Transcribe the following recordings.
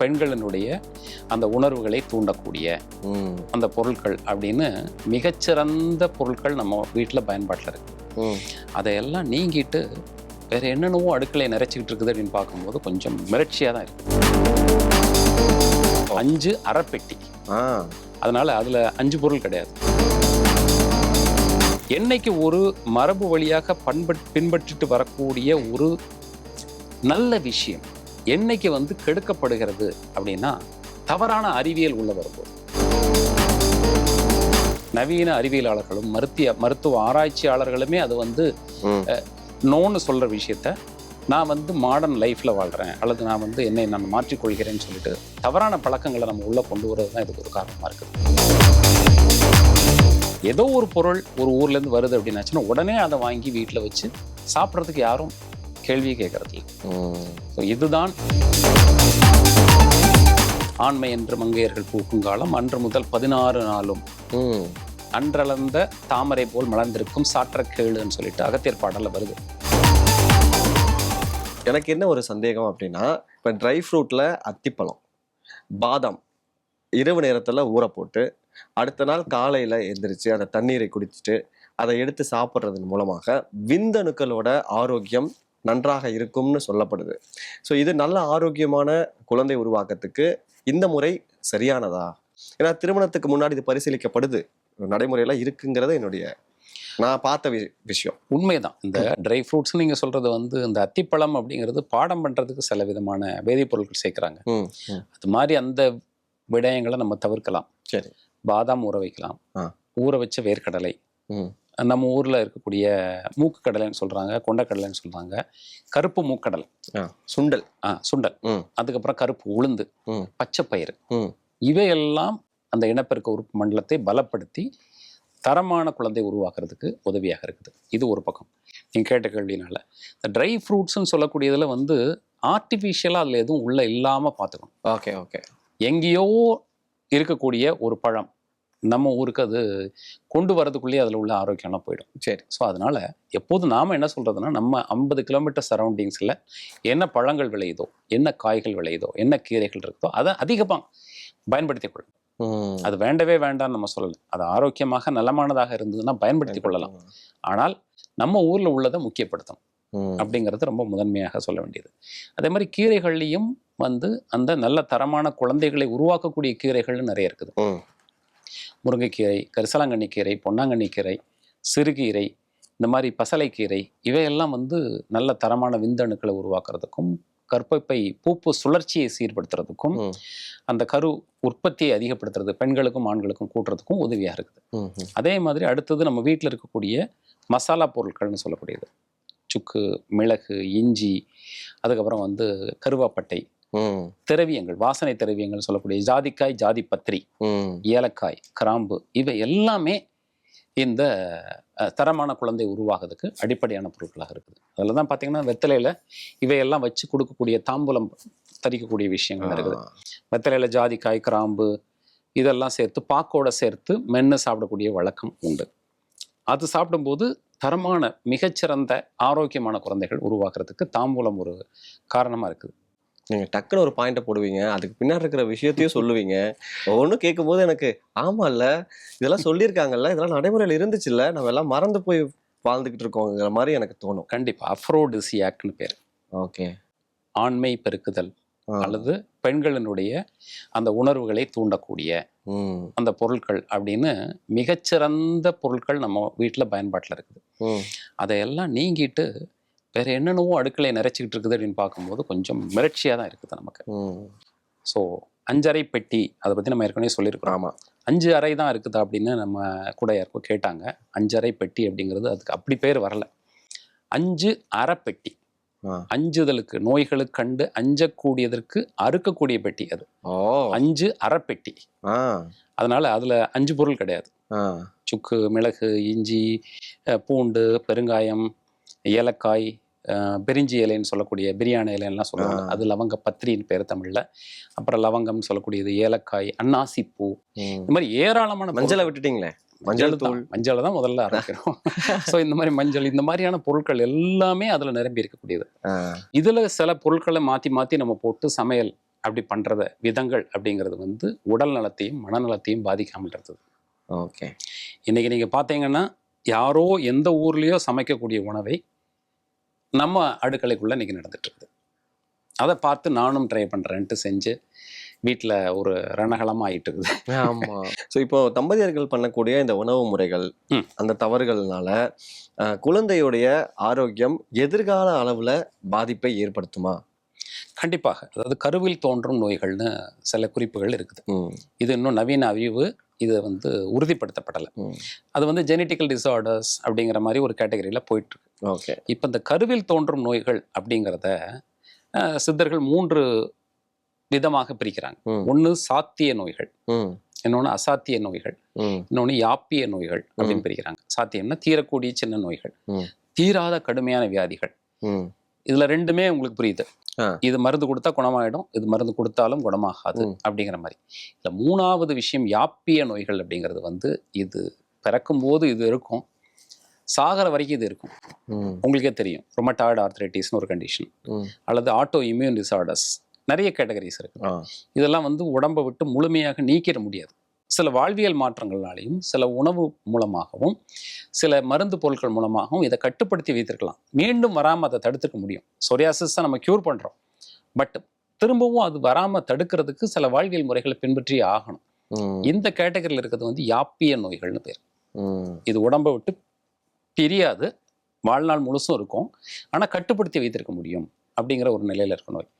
பெண்களினுடைய அந்த உணர்வுகளை தூண்டக்கூடிய அந்த பொருட்கள் அப்படின்னு மிகச்சிறந்த பொருட்கள் நம்ம வீட்டில் பயன்பாட்டில் இருக்கு. ம். அதையெல்லாம் நீங்கிட்டு வேற என்னென்னவோ அடுக்களை நிறைச்சிக்கிட்டு இருக்குது அப்படின்னு பார்க்கும்போது கொஞ்சம் மிரட்சியாக தான் இருக்கு. அஞ்சு அரைப்பெட்டி அதனால அதுல அஞ்சு பொருள் கிடையாது. என்னைக்கு ஒரு மரபு வழியாக பண்பட் பின்பற்றிட்டு வரக்கூடிய ஒரு நல்ல விஷயம். என்னைக்கு வந்து கெடுக்கப்படுகிறது அப்படின்னா தவறான அறிவியல் உள்ள வரும்போது நவீன அறிவியலாளர்களும் மருத்துவ மருத்துவ ஆராய்ச்சியாளர்களுமே அது வந்து. நோன்னு சொல்ற விஷயத்த நான் வந்து மாடர்ன் லைஃப்ல வாழ்றேன் அல்லது நான் வந்து என்னை நான் மாற்றிக்கொள்கிறேன்னு சொல்லிட்டு தவறான பழக்கங்களை நம்ம உள்ள கொண்டு வரது தான் இதுக்கு ஒரு காரணமா இருக்குது ஏதோ ஒரு பொருள் ஒரு ஊர்ல இருந்து வருது அப்படின்னாச்சுன்னா உடனே அதை வாங்கி வீட்டில் வச்சு சாப்பிட்றதுக்கு யாரும் கேள்வியே கேட்கறது. ஸோ இதுதான் ஆண்மை என்று மங்கையர்கள் பூக்கும் காலம் அன்று முதல் பதினாறு நாளும். அன்றளந்த தாமரை போல் மலர்ந்திருக்கும் சாற்ற கேளுன்னு சொல்லிட்டு அகத்தியர் பாடல்ல வருது எனக்கு என்ன ஒரு சந்தேகம் அப்படின்னா இப்போ ட்ரை ஃப்ரூட்டில் அத்திப்பழம் பாதாம் இரவு நேரத்தில் ஊற போட்டு அடுத்த நாள் காலையில் எந்திரிச்சு அந்த தண்ணீரை குடிச்சிட்டு அதை எடுத்து சாப்பிட்றதன் மூலமாக விந்தணுக்களோட ஆரோக்கியம் நன்றாக இருக்கும்னு சொல்லப்படுது. ஸோ இது நல்ல ஆரோக்கியமான குழந்தை உருவாக்கத்துக்கு இந்த முறை சரியானதா? ஏன்னா திருமணத்துக்கு முன்னாடி இது பரிசீலிக்கப்படுது. நடைமுறையெல்லாம் இருக்குங்கிறது என்னுடைய நான் பார்த்த வி- விஷயம். உண்மைதான். இந்த ட்ரை ஃப்ரூட்ஸ் நீங்க சொல்றது வந்து இந்த அத்திப்பழம் அப்படிங்கிறது பாடம் பண்றதுக்கு சில விதமான வேதிப்பொருட்கள் சேர்க்குறாங்க. அது மாதிரி அந்த விடயங்களை நம்ம தவிர்க்கலாம். சரி. பாதாம் ஊற வைக்கலாம். ஊற வச்ச வேர்க்கடலை. நம்ம ஊர்ல இருக்கக்கூடிய மூக்கு கடலைன்னு சொல்றாங்க கொண்டக்கடலைன்னு சொல்றாங்க. கருப்பு மூக்கடலை. சுண்டல். ஆ சுண்டல். அதுக்கப்புறம் கருப்பு உளுந்து ம். பச்சை பயிறு ம். இவையெல்லாம் அந்த இனப்பெருக்க உறுப்பு மண்டலத்தை பலப்படுத்தி தரமான குழந்தை உருவாக்குறதுக்கு உதவியாக இருக்குது. இது ஒரு பக்கம். நீங்கள் கேட்ட கேள்வினால இந்த ட்ரை ஃப்ரூட்ஸ்னு சொல்லக்கூடியதுல வந்து ஆர்டிஃபிஷியலாக அதில் எதுவும் உள்ள இல்லாமல் பார்த்துக்கணும். Okay okay. எங்கேயோ இருக்கக்கூடிய ஒரு பழம் நம்ம ஊருக்கு அது கொண்டு வரதுக்குள்ளேயே அதில் உள்ள ஆரோக்கியம்லாம் போயிடும். சரி ஸோ அதனால எப்போதும் நாம என்ன சொல்றதுன்னா நம்ம ஐம்பது கிலோமீட்டர் சரௌண்டிங்ஸில் என்ன பழங்கள் விளையுதோ என்ன காய்கள் விளையுதோ என்ன கீரைகள் இருக்குதோ அதை அதிகமாக பயன்படுத்திக் கொள்ளணும். ம். அது வேண்டவே வேண்டாம்னு நம்ம சொல்லலை. அது ஆரோக்கியமாக நலமானதாக இருந்ததுன்னா பயன்படுத்திக் கொள்ளலாம். ஆனால் நம்ம ஊர்ல உள்ளதை முக்கியப்படுத்தணும் ம். அப்படிங்கிறது ரொம்ப முதன்மையாக சொல்ல வேண்டியது. அதே மாதிரி கீரைகள்லையும் வந்து அந்த நல்ல தரமான குழந்தைகளை உருவாக்கக்கூடிய கீரைகள்னு நிறைய இருக்குது. முருங்கைக்கீரை கரிசலாங்கண்ணி கீரை பொன்னாங்கண்ணி கீரை சிறுகீரை இந்த மாதிரி பசலைக்கீரை இவையெல்லாம் வந்து நல்ல தரமான விந்தணுக்களை உருவாக்குறதுக்கும் கர்ப்பப்பை பூப்பு சுழற்சியை சீர்படுத்துறதுக்கும். அந்த கரு உற்பத்தியை அதிகப்படுத்துறது பெண்களுக்கும் ஆண்களுக்கும் கூட்டுறதுக்கும் உதவியாக இருக்குது. அதே மாதிரி அடுத்தது நம்ம வீட்டில் இருக்கக்கூடிய மசாலா பொருட்கள்னு சொல்லக்கூடியது சுக்கு மிளகு இஞ்சி அதுக்கப்புறம் வந்து கருவாப்பட்டை. திரவியங்கள் வாசனை திரவியங்கள் சொல்லக்கூடிய ஜாதிக்காய் ஜாதி பத்திரி. ஏலக்காய் கிராம்பு இவை எல்லாமே இந்த தரமான குழந்தை உருவாகிறதுக்கு அடிப்படையான பொருட்களாக இருக்குது. அதில் தான் பார்த்தீங்கன்னா வெத்தலையில் இவையெல்லாம் வச்சு கொடுக்கக்கூடிய தாம்பூலம் தரிக்கக்கூடிய விஷயங்கள் இருக்குது. வெத்தலையில் ஜாதிக்காய் கிராம்பு இதெல்லாம் சேர்த்து பாக்கோட சேர்த்து மென்று சாப்பிடக்கூடிய வழக்கம் உண்டு. அது சாப்பிடும்போது தரமான மிகச்சிறந்த ஆரோக்கியமான குழந்தைகள் உருவாக்குறதுக்கு தாம்பூலம் ஒரு காரணமாக இருக்குது. நீங்க டக்குன்னு ஒரு பாயிண்ட போடுவீங்க. அதுக்கு பின்னாடி இருக்கிற விஷயத்தையும் சொல்லுவீங்க. ஒவ்வொன்றும் கேட்கும்போது எனக்கு ஆமால்ல இதெல்லாம் சொல்லியிருக்காங்கல்ல இதெல்லாம் நடைமுறையில் இருந்துச்சுல்ல நம்ம எல்லாம் மறந்து போய் வாழ்ந்துகிட்டு இருக்கோங்கிற மாதிரி எனக்கு தோணும். கண்டிப்பாக அஃப்ரோடிசியாக்னு பேர். ஓகே. ஆண்மை பெருக்குதல் அல்லது பெண்களினுடைய அந்த உணர்வுகளை தூண்டக்கூடிய அந்த பொருட்கள் அப்படின்னு மிகச்சிறந்த பொருட்கள் நம்ம வீட்டில் பயன்பாட்டில் இருக்குது. அதையெல்லாம் நீங்கிட்டு வேற என்னென்னவோ அடுக்களை நிறைச்சிக்கிட்டு இருக்குது அப்படின்னு பார்க்கும்போது கொஞ்சம் மிரட்சியாக தான் இருக்குது நமக்கு. ஸோ அஞ்சறை பெட்டி அதை பற்றி நம்ம ஏற்கனவே சொல்லியிருக்கிறோம். ஆமா. அஞ்சு அறை தான் இருக்குது அப்படின்னு நம்ம கூட யாருக்கோ கேட்டாங்க. அஞ்சறை பெட்டி அப்படிங்கிறது அதுக்கு அப்படி பேர் வரல. அஞ்சு அரை பெட்டி. அஞ்சுதலுக்கு நோய்களுக்கு கண்டு அஞ்சக்கூடியதற்கு அறுக்கக்கூடிய பெட்டி அது. அஞ்சு அரை பெட்டி. அதனால அதுல அஞ்சு பொருள் கிடையாது. சுக்கு மிளகு இஞ்சி பூண்டு பெருங்காயம் ஏலக்காய் பிரிஞ்சி இலைன்னு சொல்லக்கூடிய பிரியாணி இலைன்னுலாம் சொல்லுவாங்க. அது லவங்க பத்திரின்னு பேர் தமிழ்ல. அப்புறம் லவங்கம்னு சொல்லக்கூடியது ஏலக்காய் அன்னாசி பூ. இந்த மாதிரி ஏராளமான மஞ்சளை விட்டுட்டீங்க மஞ்சள் தூள். மஞ்சளை தான் முதல்ல ஆரம்பிக்கிறோம் ஸோ இந்த மாதிரி மஞ்சள் இந்த மாதிரியான பொருட்கள் எல்லாமே அதுல நிரம்பி இருக்கக்கூடியது. இதுல சில பொருட்களை மாத்தி மாத்தி நம்ம போட்டு சமையல் அப்படி பண்றத விதங்கள் அப்படிங்கிறது வந்து உடல் நலத்தையும் மனநலத்தையும் பாதிக்காமல் இருந்தது. ஓகே. இன்னைக்கு நீங்க பார்த்தீங்கன்னா யாரோ எந்த ஊர்லயோ சமைக்கக்கூடிய உணவை நம்ம அடுக்கலைக்குள்ள இன்னைக்கு நடந்துட்டு இருக்குது அதை பார்த்து நானும் ட்ரை பண்றேன்ட்டு செஞ்சு வீட்டில் ஒரு ரணகலமா ஆயிட்டு இருக்குது ஆமா. ஸோ இப்போ தம்பதியர்கள் பண்ணக்கூடிய இந்த உணவு முறைகள். அந்த தவறுகள்னால குழந்தையுடைய ஆரோக்கியம் எதிர்கால அளவுல பாதிப்பை ஏற்படுத்துமா? கண்டிப்பாக. அதாவது கருவில் தோன்றும் நோய்கள்னு சில குறிப்புகள் இருக்குது. இது இன்னும் நவீன அறிவு இது வந்து உறுதிப்படுத்தப்படலை. அது வந்து ஜெனட்டிக்கல் டிசார்டர்ஸ் அப்படிங்கிற மாதிரி ஒரு கேட்டகரியில் போயிட்டு இருக்கு ஓகே. இப்போ இந்த கருவில் தோன்றும் நோய்கள் அப்படிங்கிறத சித்தர்கள் மூன்று விதமாக பிரிக்கிறாங்க. ஒன்று சாத்திய நோய்கள் இன்னொன்று அசாத்திய நோய்கள் இன்னொன்று யாப்பிய நோய்கள் அப்படின்னு பிரிக்கிறாங்க. சாத்தியம்னா தீரக்கூடிய சின்ன நோய்கள். தீராத கடுமையான வியாதிகள். இதுல ரெண்டுமே உங்களுக்கு புரியுது. இது மருந்து கொடுத்தா குணமாயிடும் இது மருந்து கொடுத்தாலும் குணமாகாது. அப்படிங்கிற மாதிரி. இதுல மூணாவது விஷயம் யாப்பிய நோய்கள் அப்படிங்கிறது வந்து இது பிறக்கும் போது இது இருக்கும். சாகிற வரைக்கும் இது இருக்கும். உங்களுக்கே தெரியும். ரொமட்டாய்டு ஆர்த்ரைட்டிஸ்னு ஒரு கண்டிஷன். அல்லது ஆட்டோ இம்யூன் டிசார்டர்ஸ் நிறைய கேட்டகரிஸ் இருக்கு. இதெல்லாம் வந்து உடம்பை விட்டு முழுமையாக நீக்கிட முடியாது. சில வாழ்வியல் மாற்றங்களாலையும் சில உணவு மூலமாகவும் சில மருந்து பொருட்கள் மூலமாகவும் இதை கட்டுப்படுத்தி வைத்திருக்கலாம். மீண்டும் வராமல் அதை தடுத்துக்க முடியும். சொரியாசிஸை நம்ம க்யூர் பண்ணுறோம் பட் திரும்பவும் அது வராமல் தடுக்கிறதுக்கு சில வாழ்வியல் முறைகளை பின்பற்றி ஆகணும். இந்த கேட்டகரியில் இருக்கிறது வந்து யாப்பிய நோய்கள்னு பேர். இது உடம்பை விட்டு பிரியாது. வாழ்நாள் முழுசும் இருக்கும். ஆனால் கட்டுப்படுத்தி வைத்திருக்க முடியும் அப்படிங்கிற ஒரு நிலையில் இருக்க நோய்.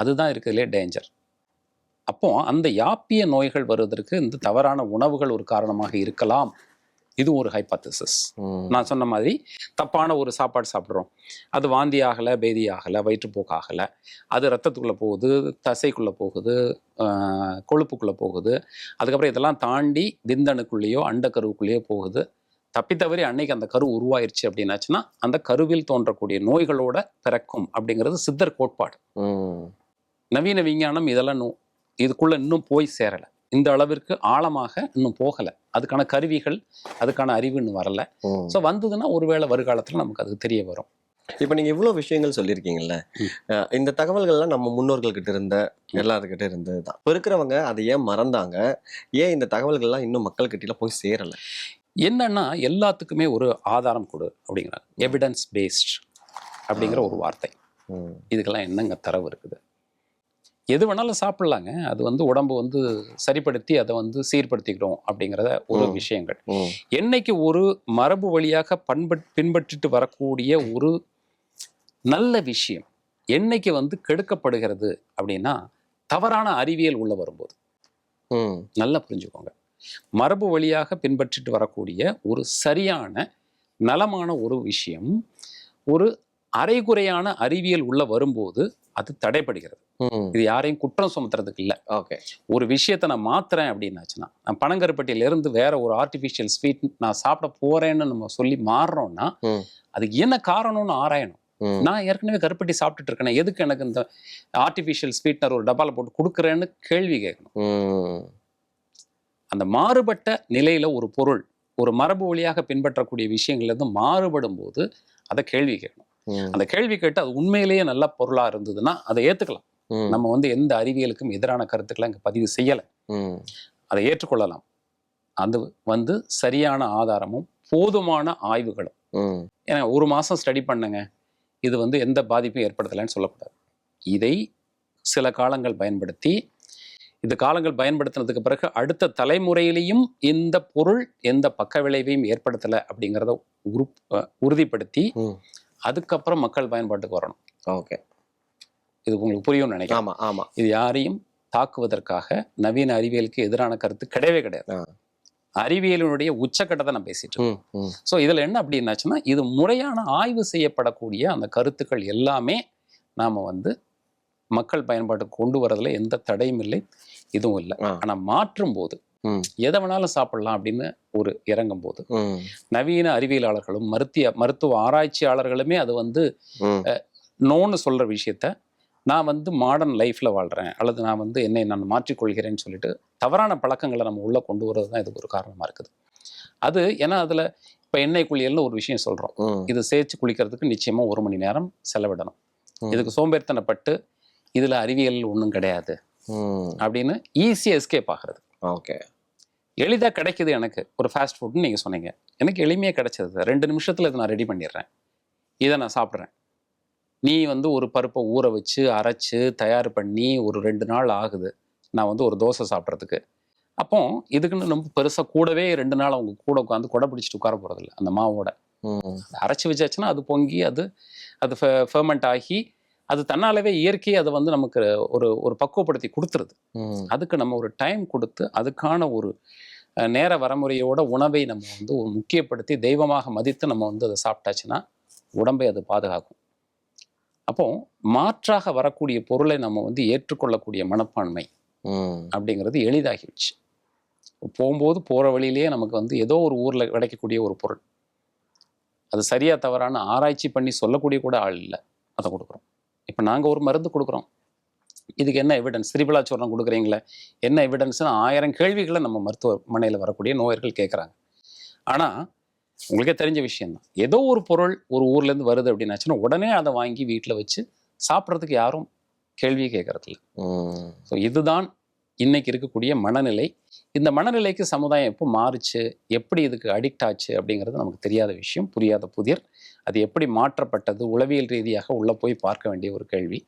அதுதான் இருக்கிறதுலே டேஞ்சர் அப்போ அந்த யாப்பிய நோய்கள் வருவதற்கு இந்த தவறான உணவுகள் ஒரு காரணமாக இருக்கலாம். இது ஒரு ஹைபாத்தசிஸ். நான் சொன்ன மாதிரி தப்பான ஒரு சாப்பாடு சாப்பிட்றோம். அது வாந்தி ஆகலை பேதி ஆகலை வயிற்றுப்போக்கு ஆகலை. அது ரத்தத்துக்குள்ளே போகுது தசைக்குள்ளே போகுது கொழுப்புக்குள்ளே போகுது. அதுக்கப்புறம் இதெல்லாம் தாண்டி விந்தணுக்குள்ளேயோ அண்டக்கருவுக்குள்ளேயோ போகுது. தப்பி தவறி அன்னைக்கு அந்த கரு உருவாயிருச்சு அப்படின்னாச்சுன்னா அந்த கருவில் தோன்றக்கூடிய நோய்களோட பிறக்கும் அப்படிங்கிறது சித்தர் கோட்பாடு. நவீன விஞ்ஞானம் இதெல்லாம் நோ- இதுக்குள்ள இன்னும் போய் சேரலை. இந்த அளவிற்கு ஆழமாக இன்னும் போகலை. அதுக்கான கருவிகள் அதுக்கான அறிவு இன்னும் வரல. ஸோ வந்ததுன்னா ஒருவேளை வருகாலத்தில் நமக்கு அது தெரிய வரும். இப்ப நீங்க இவ்வளவு விஷயங்கள் சொல்லியிருக்கீங்கல்ல? இந்த தகவல்கள்லாம் நம்ம முன்னோர்கள் கிட்ட இருந்த எல்லாருக்கிட்ட இருந்ததுதான். இப்ப இருக்கிறவங்க அதை ஏன் மறந்தாங்க? ஏன் இந்த தகவல்கள்லாம் இன்னும் மக்கள் கிட்ட போய் சேரல? என்னன்னா எல்லாத்துக்குமே ஒரு ஆதாரம் கொடு அப்படிங்கிறாங்க. எவிடன்ஸ் பேஸ்ட் அப்படிங்கிற ஒரு வார்த்தை. இதுக்கெல்லாம் என்னங்க தரவு இருக்குது? எது வேணாலும் சாப்பிடலாங்க. அது வந்து உடம்பு வந்து சரிப்படுத்தி அதை வந்து சீர்படுத்திக்கிறோம் அப்படிங்கிறத ஒரு. விஷயங்கள். என்னைக்கு ஒரு மரபு வழியாக பண்பட் பின்பற்றிட்டு வரக்கூடிய ஒரு நல்ல விஷயம் என்னைக்கு வந்து கெடுக்கப்படுகிறது அப்படின்னா தவறான அறிவியல் உள்ள வரும்போது. நல்லா புரிஞ்சுக்கோங்க. மரபு வழியாக பின்பற்றிட்டு வரக்கூடிய ஒரு சரியான நலமான ஒரு விஷயம் ஒரு அரைகுறையான அறிவியல் உள்ள வரும்போது அது தடைப்படுகிறது. இது யாரையும் குற்றம் சுமத்துறதுக்கு இல்லை ஓகே ஒரு விஷயத்தை நான் மாத்துறேன் அப்படின்னாச்சுன்னா நான் பனங்கருப்பட்டியில இருந்து வேற ஒரு ஆர்டிஃபிஷியல் ஸ்வீட் நான் சாப்பிட போறேன்னு நம்ம சொல்லி மாறுறோம்னா. அதுக்கு என்ன காரணம்னு ஆராயணும். நான் ஏற்கனவே கருப்பட்டி சாப்பிட்டுட்டு இருக்கேன் எதுக்கு எனக்கு இந்த ஆர்டிஃபிஷியல் ஸ்வீட்னர் ஒரு டப்பால போட்டு கொடுக்குறேன்னு கேள்வி கேட்கணும். அந்த மாறுபட்ட நிலையில ஒரு பொருள் ஒரு மரபு வழியாக பின்பற்றக்கூடிய விஷயங்கள்ல இருந்து மாறுபடும் போது அதை கேள்வி கேட்கணும். அந்த கேள்வி கேட்டு அது உண்மையிலேயே நல்ல பொருளா இருந்ததுன்னா அதை ஏத்துக்கலாம் ம். நம்ம வந்து எந்த அறிவியலுக்கும் எதிரான கருத்துக்களை இங்க பதிவு செய்யலை. அதை ஏற்றுக்கொள்ளலாம் அது வந்து சரியான ஆதாரமும் போதுமான ஆய்வுகளும். ஏன்னா ஒரு மாசம் ஸ்டடி பண்ணுங்க இது வந்து எந்த பாதிப்பும் ஏற்படுத்தலைன்னு சொல்லக்கூடாது இதை சில காலங்கள் பயன்படுத்தி இந்த காலங்கள் பயன்படுத்தினதுக்கு பிறகு அடுத்த தலைமுறையிலையும் இந்த பொருள் எந்த பக்க விளைவையும் ஏற்படுத்தலை அப்படிங்கிறத உரு உறுதிப்படுத்தி. அதுக்கப்புறம் மக்கள் பயன்பாட்டுக்கு வரணும் ஓகே இது உங்களுக்கு புரியும்னு நினைக்கிறேன் ஆமா ஆமா இது யாரையும் தாக்குவதற்காக நவீன அறிவியலுக்கு எதிரான கருத்து கிடையவே கிடையாது. அறிவியலினுடைய உச்சக்கட்டத்தை நான் பேசிட்டு இருக்கேன். ஸோ இதில் என்ன அப்படின்னாச்சுன்னா இது முறையான ஆய்வு செய்யப்படக்கூடிய அந்த கருத்துக்கள் எல்லாமே நாம் வந்து மக்கள் பயன்பாட்டுக்கு கொண்டு வரதுல எந்த தடையும் இல்லை இதுவும் இல்லை. ஆனால் மாற்றும் போது. எதை வேணாலும் சாப்பிடலாம் அப்படின்னு ஒரு இறங்கும் போது. நவீன அறிவியலாளர்களும் மருத்துவ மருத்துவ ஆராய்ச்சியாளர்களுமே அது வந்து. நோன்னு சொல்ற விஷயத்த நான் வந்து மாடர்ன் லைஃப்ல வாழ்றேன் அல்லது நான் வந்து என்னை நான் மாற்றிக்கொள்கிறேன்னு சொல்லிட்டு தவறான பழக்கங்களை நம்ம உள்ள கொண்டு வரது தான் இதுக்கு ஒரு காரணமா இருக்குது அது ஏன்னா அதுல இப்ப எண்ணெய் குளியல்னு ஒரு விஷயம் சொல்றோம். இது சேர்த்து குளிக்கிறதுக்கு நிச்சயமா ஒரு மணி நேரம் செலவிடணும். இதுக்கு சோம்பேறித்தனப்பட்டு இதுல அறிவியல் ஒன்றும் கிடையாது. அப்படின்னு ஈஸியாக எஸ்கேப் ஆகிறது. ஓகே. எளிதாக கிடைக்குது எனக்கு ஒரு ஃபாஸ்ட் ஃபுட்னு நீங்கள் சொன்னீங்க. எனக்கு எளிமையாக கிடைச்சது ரெண்டு நிமிஷத்தில் இதை நான் ரெடி பண்ணிடுறேன். இதை நான் சாப்பிட்றேன். நீ வந்து ஒரு பருப்பை ஊற வச்சு அரைச்சு தயார் பண்ணி ஒரு ரெண்டு நாள் ஆகுது. நான் வந்து ஒரு தோசை சாப்பிட்றதுக்கு. அப்போ இதுக்குன்னு ரொம்ப பெருசாக கூடவே ரெண்டு நாள் அவங்க கூட உட்காந்து கொடை பிடிச்சிட்டு உட்கார போகிறதில்ல அந்த மாவோட. அரைச்சி வச்சாச்சுன்னா அது பொங்கி அது அது ஃபெர்மெண்ட் ஆகி அது தன்னாலவே இயற்கை அதை வந்து நமக்கு ஒரு ஒரு பக்குவப்படுத்தி கொடுத்துருது. அதுக்கு நம்ம ஒரு டைம் கொடுத்து அதுக்கான ஒரு நேர வரமுறையோட உணவை நம்ம வந்து ஒரு முக்கியப்படுத்தி தெய்வமாக மதித்து நம்ம வந்து அதை சாப்பிட்டாச்சுன்னா உடம்பை அது பாதுகாக்கும். அப்போ மாற்றாக வரக்கூடிய பொருளை நம்ம வந்து ஏற்றுக்கொள்ளக்கூடிய மனப்பான்மை அப்படிங்கிறது எளிதாகிடுச்சு. போகும்போது போகிற வழியிலேயே நமக்கு வந்து ஏதோ ஒரு ஊரில் கிடைக்கக்கூடிய ஒரு பொருள். அது சரியா தவறான ஆராய்ச்சி பண்ணி சொல்லக்கூடிய கூட ஆள் இல்லை. அதை கொடுக்குறோம். இப்போ நாங்கள் ஒரு மருந்து கொடுக்குறோம். இதுக்கு என்ன எவிடன்ஸ் திரிபலாச்சூர்ணம் கொடுக்குறீங்களே? என்ன எவிடன்ஸ்னு ஆயிரம் கேள்விகளை நம்ம மருத்துவமனையில் வரக்கூடிய நோயர்கள் கேட்குறாங்க ஆனால் உங்களுக்கே தெரிஞ்ச விஷயம்தான் ஏதோ ஒரு பொருள் ஒரு ஊர்லேருந்து வருது அப்படின்னாச்சுன்னா உடனே அதை வாங்கி வீட்டில் வச்சு சாப்பிட்றதுக்கு யாரும் கேள்வியே கேட்கறதில்ல ஸோ இதுதான் இன்னைக்கு இருக்கக்கூடிய மனநிலை இந்த மனநிலைக்கு சமுதாயம் எப்போ மாறுச்சு எப்படி இதுக்கு அடிக்ட் ஆச்சு அப்படிங்கிறது நமக்கு தெரியாத விஷயம் புரியாத புதிர். அது எப்படி மாற்றப்பட்டது உளவியல் ரீதியாக உள்ளே போய் பார்க்க வேண்டிய ஒரு கேள்வி.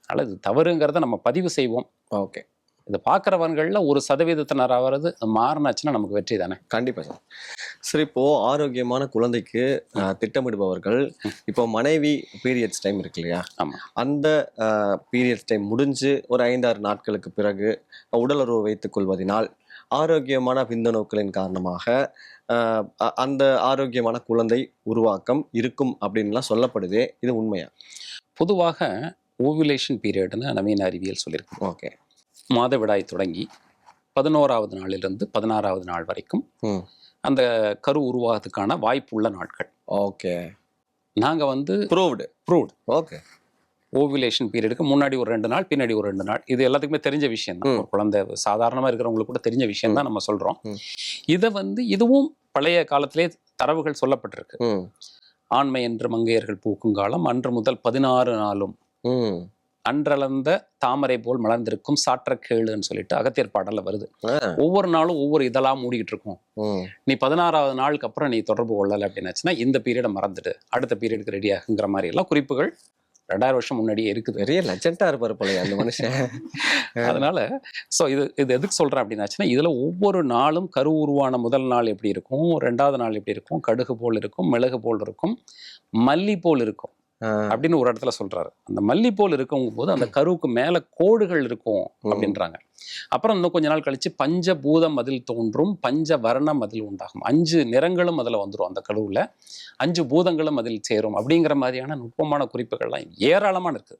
அதனால் இது தவறுங்கிறத நம்ம பதிவு செய்வோம். ஓகே. இதை பார்க்குறவங்களில் ஒரு சதவீதத்தினராவது மாறினாச்சுன்னா நமக்கு வெற்றி தானே? கண்டிப்பா சார். சரி இப்போ ஆரோக்கியமான குழந்தைக்கு திட்டமிடுபவர்கள் இப்போ மனைவி பீரியட்ஸ் டைம் இருக்கு இல்லையா? ஆமா. அந்த பீரியட்ஸ் டைம் முடிஞ்சு ஒரு ஐந்தாறு நாட்களுக்கு பிறகு உடலுறவு வைத்துக் கொள்வதனால் ஆரோக்கியமான விந்தணுக்களின் காரணமாக அந்த ஆரோக்கியமான குழந்தை உருவாக்கம் இருக்கும் அப்படின்லாம் சொல்லப்படுதே இது உண்மையா? பொதுவாக ஓவுலேஷன் பீரியட்னு நவீன அறிவியல் சொல்லியிருக்கு. ஓகே. மாதவிடாய் தொடங்கி பதினோராவது நாளிலிருந்து பதினாறாவது நாள் வரைக்கும். அந்த கரு உருவாகிறதுக்கான வாய்ப்புள்ள நாட்கள். ஓகே. நாங்கள் வந்து ப்ரூவ்டு ப்ரூவ்ட் ஓகே. ஓவுலேஷன் பீரியடுக்கு முன்னாடி ஒரு ரெண்டு நாள் பின்னாடி ஒரு ரெண்டு நாள். இது எல்லாத்துக்குமே தெரிஞ்ச விஷயம் தான் குழந்தை சாதாரணமாக இருக்கிறவங்களுக்கு கூட தெரிஞ்ச விஷயம் தான் நம்ம சொல்கிறோம். இதை வந்து இதுவும் பழைய காலத்திலே தரவுகள் சொல்லப்பட்டிருக்கு. ஆண்மை என்று மங்கையர்கள் பூக்கும் காலம் அன்று முதல் பதினாறு நாளும் அன்றளந்த தாமரை போல் மலர்ந்திருக்கும் சாற்ற கேளுன்னு சொல்லிட்டு அகத்தியர் பாடல்ல வருது. ஒவ்வொரு நாளும் ஒவ்வொரு இதெல்லாம் மூடிக்கிட்டு இருக்கும். நீ பதினாறாவது நாளுக்கு அப்புறம் நீ தொடர்பு கொள்ளலை அப்படின்னாச்சுன்னா இந்த பீரியடை மறந்துட்டு அடுத்த பீரியடுக்கு ரெடி ஆகுங்கிற மாதிரி எல்லாம் குறிப்புகள் ரெண்டாயிரம் வருஷம் முன்னாடியே இருக்குது. பெரிய லெஜெண்டா இருப்பாரு போலயே அந்த மனுஷன். அதனால ஸோ இது இது எதுக்கு சொல்றேன் அப்படின்னாச்சுன்னா இதுல ஒவ்வொரு நாளும் கரு உருவான முதல் நாள் எப்படி இருக்கும் ரெண்டாவது நாள் எப்படி இருக்கும் கடுகு போல் இருக்கும் மிளகு போல் இருக்கும் மல்லி போல் இருக்கும். அப்படின்னு ஒரு இடத்துல சொல்றாரு. அந்த மல்லி போல் இருக்கும் போது அந்த கருவுக்கு மேல கோடுகள் இருக்கும் அப்படின்றாங்க. அப்புறம் இன்னும் கொஞ்ச நாள் கழிச்சு பஞ்சபூதம் அதில் தோன்றும் பஞ்ச வர்ணம் அதில் உண்டாகும். அஞ்சு நிறங்களும் அதுல வந்துரும் அந்த கருவுல. அஞ்சு பூதங்களும் அதில் சேரும் அப்படிங்கிற மாதிரியான நுட்பமான குறிப்புகள்லாம் ஏராளமான இருக்கு.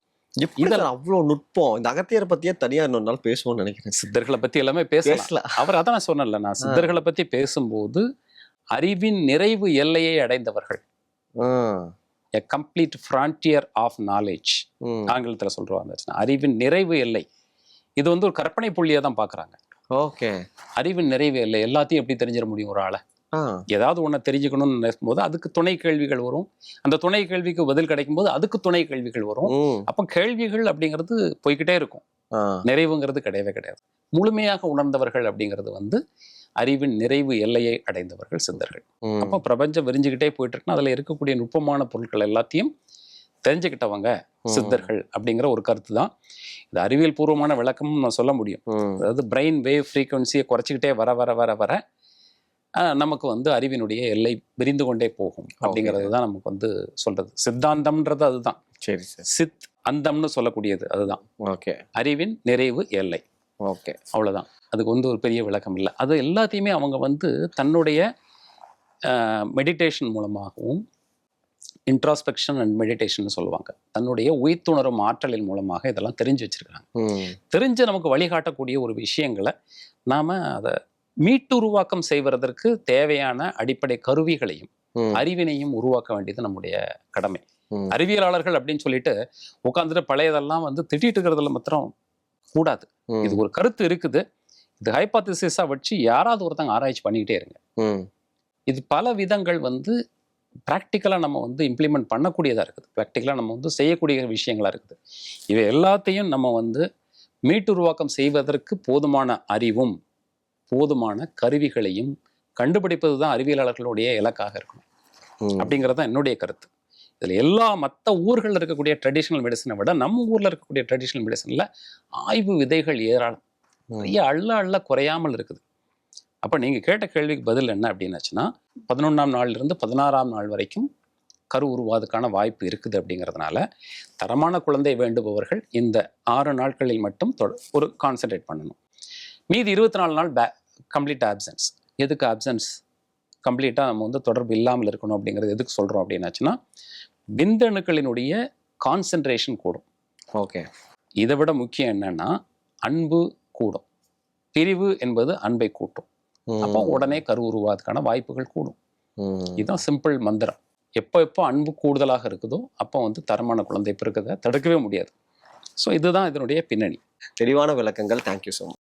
சார் அவ்வளவு நுட்பம்? இந்த அகத்தியரை பத்தியே தனியா இன்னொரு நாள் பேசுவோம்னு நினைக்கிறேன் சித்தர்களை பத்தி எல்லாமே பேசலாம். அவர் அதான் நான் சொன்னேன்ல நான் சித்தர்களை பத்தி பேசும்போது அறிவின் நிறைவு எல்லையை அடைந்தவர்கள். A complete frontier of knowledge. ஆங்கிலத்தில் சொல்றாங்க அறிவின் நிறைவு எல்லை. இது வந்து ஒரு கற்பனை புள்ளியை தான் பார்க்கறாங்க ஓகே. அறிவின் நிறைவு எல்லை எல்லாத்தையும் எப்படி தெரிஞ்சிட முடியும் ஒரு ஆளை. ஏதாவது ஒன்றை தெரிஞ்சுக்கணும்னு நினைக்கும் போது அதுக்கு துணை கேள்விகள் வரும். அந்த துணை கேள்விக்கு பதில் கிடைக்கும் போது அதுக்கு துணை கேள்விகள் வரும். அப்போ கேள்விகள் அப்படிங்கிறது போய்க்கிட்டே இருக்கும். நிறைவுங்கிறது கிடையவே கிடையாது. முழுமையாக உணர்ந்தவர்கள் அப்படிங்கிறது வந்து அறிவின் நிறைவு எல்லையை அடைந்தவர்கள் சித்தர்கள். ம். அப்போ பிரபஞ்சம் விரிஞ்சுக்கிட்டே போயிட்டு இருக்குன்னா அதில் இருக்கக்கூடிய நுட்பமான பொருட்கள் எல்லாத்தையும் தெரிஞ்சுக்கிட்டவங்க. சித்தர்கள் அப்படிங்கிற ஒரு கருத்து தான் இது அறிவியல் பூர்வமான விளக்கமும் நான் சொல்ல முடியும். அதாவது பிரெயின் வேவ் ஃப்ரீக்குவன்சியை குறைச்சிக்கிட்டே வர வர வர வர ஆஹ், நமக்கு வந்து அறிவினுடைய எல்லை விரிந்து கொண்டே போகும் அப்படிங்கிறது தான் நமக்கு வந்து சொல்றது. சித்தாந்தம்ன்றது அதுதான். சரி சார். சித் அந்தம்னு சொல்லக்கூடியது அதுதான். ஓகே. அறிவின் நிறைவு எல்லை. ஓகே. அவ்வளவுதான். அதுக்கு வந்து ஒரு பெரிய விளக்கம் இல்லை அது எல்லாத்தையுமே அவங்க வந்து தன்னுடைய மெடிடேஷன் மூலமாகவும் இன்ட்ராஸ்பெக்ஷன் அண்ட் மெடிடேஷன் சொல்லுவாங்க தன்னுடைய உயிர்த்துணரும் ஆற்றலின் மூலமாக இதெல்லாம் தெரிஞ்சு வச்சிருக்காங்க. தெரிஞ்சு நமக்கு வழிகாட்டக்கூடிய ஒரு விஷயங்களை நாம அதை மீட்டுருவாக்கம் செய்வதற்கு தேவையான அடிப்படை கருவிகளையும். அறிவினையும் உருவாக்க வேண்டியது நம்முடைய கடமை. அறிவியலாளர்கள் அப்படின்னு சொல்லிட்டு உட்காந்துட்டு பழையதெல்லாம் வந்து திட்டிட்டு இருக்கிறதுல மாத்திரம் கூடாது. இது ஒரு கருத்து இருக்குது இது ஹைபாத்திசிஸா வச்சு யாராவது ஒருத்தங்க ஆராய்ச்சி பண்ணிக்கிட்டே இருங்க. இது பல விதங்கள் வந்து ப்ராக்டிக்கலாக நம்ம வந்து இம்ப்ளிமெண்ட் பண்ணக்கூடியதாக இருக்குது ப்ராக்டிக்கலாக நம்ம வந்து செய்யக்கூடிய விஷயங்களா இருக்குது இவை எல்லாத்தையும் நம்ம வந்து மீட்டுருவாக்கம் செய்வதற்கு போதுமான அறிவும் போதுமான கருவிகளையும் கண்டுபிடிப்பது தான் அறிவியலாளர்களுடைய இலக்காக இருக்கணும். அப்படிங்கிறது தான் என்னுடைய கருத்து இதில் எல்லா மற்ற ஊர்களில் இருக்கக்கூடிய ட்ரெடிஷ்னல் மெடிசனை விட நம்ம ஊரில் இருக்கக்கூடிய ட்ரெடிஷ்னல் மெடிசனில் ஆய்வு விதைகள் ஏராளம். நிறைய அள்ள அள்ள குறையாமல் இருக்குது. அப்போ நீங்கள் கேட்ட கேள்விக்கு பதில் என்ன அப்படின்னாச்சுன்னா பதினொன்றாம் நாள்லேருந்து பதினாறாம் நாள் வரைக்கும் கரு உருவாதுக்கான வாய்ப்பு இருக்குது அப்படிங்கிறதுனால தரமான குழந்தை வேண்டுபவர்கள் இந்த ஆறு நாட்களில் மட்டும் தொட- ஒரு கான்சென்ட்ரேட் பண்ணணும். மீதி இருபத்தி நாலு நாள் பே கம்ப்ளீட் ஆப்சன்ஸ் எதுக்கு ஆப்சன்ஸ் கம்ப்ளீட்டாக நம்ம வந்து தொடர்பு இல்லாமல் இருக்கணும் அப்படிங்கிறது எதுக்கு சொல்கிறோம் அப்படின்னாச்சுன்னா விந்தணுக்களினுடைய கான்சென்ட்ரேஷன் கூடும். ஓகே. இதை விட முக்கியம் என்னன்னா அன்பு கூடும். பிரிவு என்பது அன்பை கூட்டும். அப்போ உடனே கரு உருவாதுக்கான வாய்ப்புகள் கூடும். இதுதான் சிம்பிள் மந்திரம். எப்போ எப்போ அன்பு கூடுதலாக இருக்குதோ அப்போ வந்து தரமான குழந்தை பிறக்கதை தடுக்கவே முடியாது. ஸோ இதுதான் இதனுடைய பின்னணி. தெளிவான விளக்கங்கள். Thank you so much